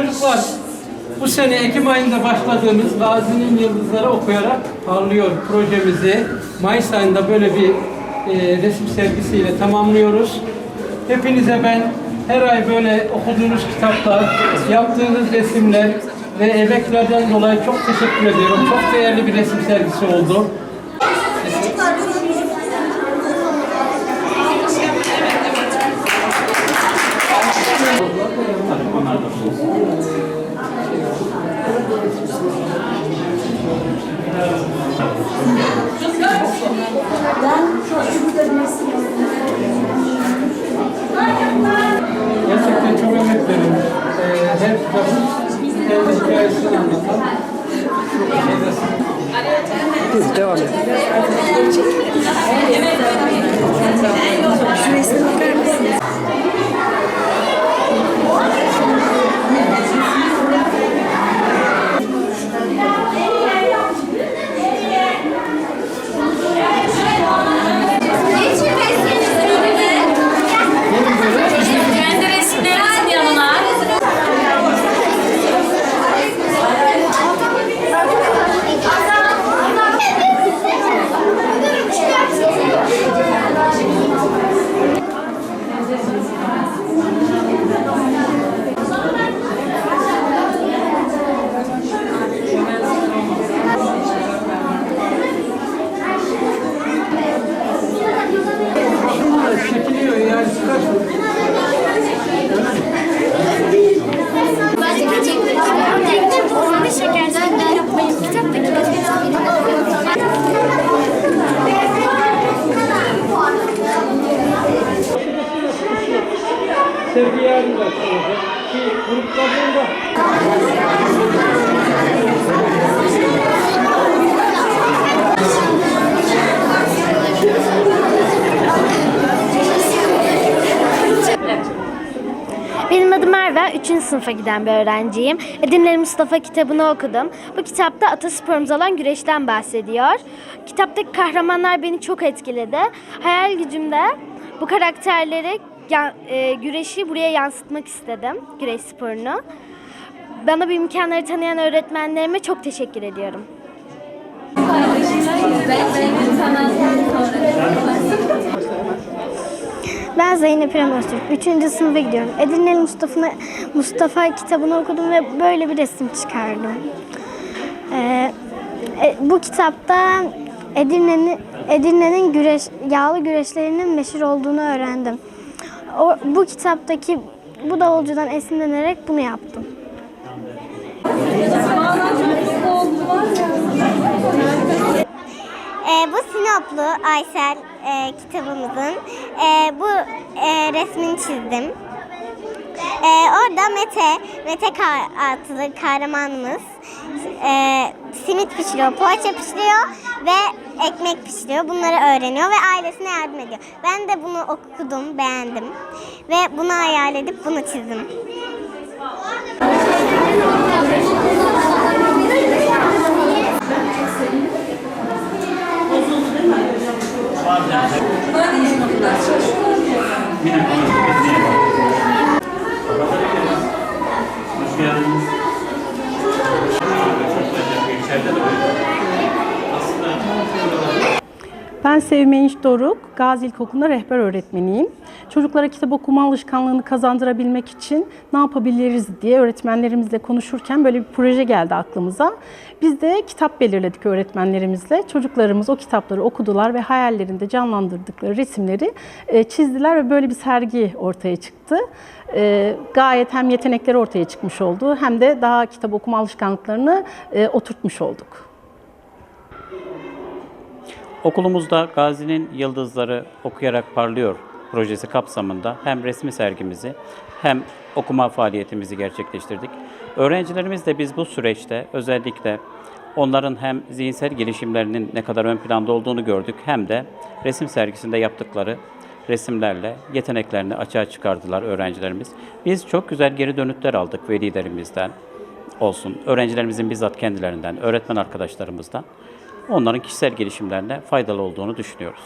Çocuklar, bu sene Ekim ayında başladığımız Gazi'nin Yıldızları okuyarak parlıyor projemizi Mayıs ayında böyle bir e, resim sergisiyle tamamlıyoruz. Hepinize ben her ay böyle okuduğunuz kitaplar, yaptığınız resimler ve emeklerden dolayı çok teşekkür ediyorum. Çok değerli bir resim sergisi oldu. Kendi güzel resim. Sergi yarın da. Ki gruplardan Merve, 3. sınıfa giden bir öğrenciyim. Edinleri Mustafa kitabını okudum. Bu kitapta atasporumuz olan güreşten bahsediyor. Kitaptaki kahramanlar beni çok etkiledi. Hayal gücümde bu karakterleri, e, güreşi buraya yansıtmak istedim, güreş sporunu. Bana bu imkanları tanıyan öğretmenlerime çok teşekkür ediyorum. Zeynep İrem Öztürk. Üçüncü sınıfa gidiyorum. Edirneli Mustafa, Mustafa kitabını okudum ve böyle bir resim çıkardım. Ee, e, bu kitapta Edirne'nin Edirne'nin güreş, yağlı güreşlerinin meşhur olduğunu öğrendim. O, bu kitaptaki bu davulcudan esinlenerek bunu yaptım. Ee, bu Sinoplu Aysel e, kitabımızın e, bu e, resmini çizdim. E, orada Mete, Mete Ka- adlı kahramanımız e, simit pişiriyor, poğaça pişiriyor ve ekmek pişiriyor. Bunları öğreniyor ve ailesine yardım ediyor. Ben de bunu okudum, beğendim ve bunu hayal edip bunu çizdim. Ben Sevme Doruk, Gazi İlkokulu'nda rehber öğretmeniyim. Çocuklara kitap okuma alışkanlığını kazandırabilmek için ne yapabiliriz diye öğretmenlerimizle konuşurken böyle bir proje geldi aklımıza. Biz de kitap belirledik öğretmenlerimizle. Çocuklarımız o kitapları okudular ve hayallerinde canlandırdıkları resimleri e, çizdiler ve böyle bir sergi ortaya çıktı. E, Gayet hem yetenekleri ortaya çıkmış oldu hem de daha kitap okuma alışkanlıklarını e, oturtmuş olduk. Okulumuzda Gazi'nin Yıldızları Okuyarak Parlıyor projesi kapsamında hem resmi sergimizi hem okuma faaliyetimizi gerçekleştirdik. Öğrencilerimiz de biz bu süreçte özellikle onların hem zihinsel gelişimlerinin ne kadar ön planda olduğunu gördük hem de resim sergisinde yaptıkları resimlerle yeteneklerini açığa çıkardılar öğrencilerimiz. Biz çok güzel geri dönütler aldık velilerimizden olsun, öğrencilerimizin bizzat kendilerinden, öğretmen arkadaşlarımızdan. Onların kişisel gelişimlerine faydalı olduğunu düşünüyoruz.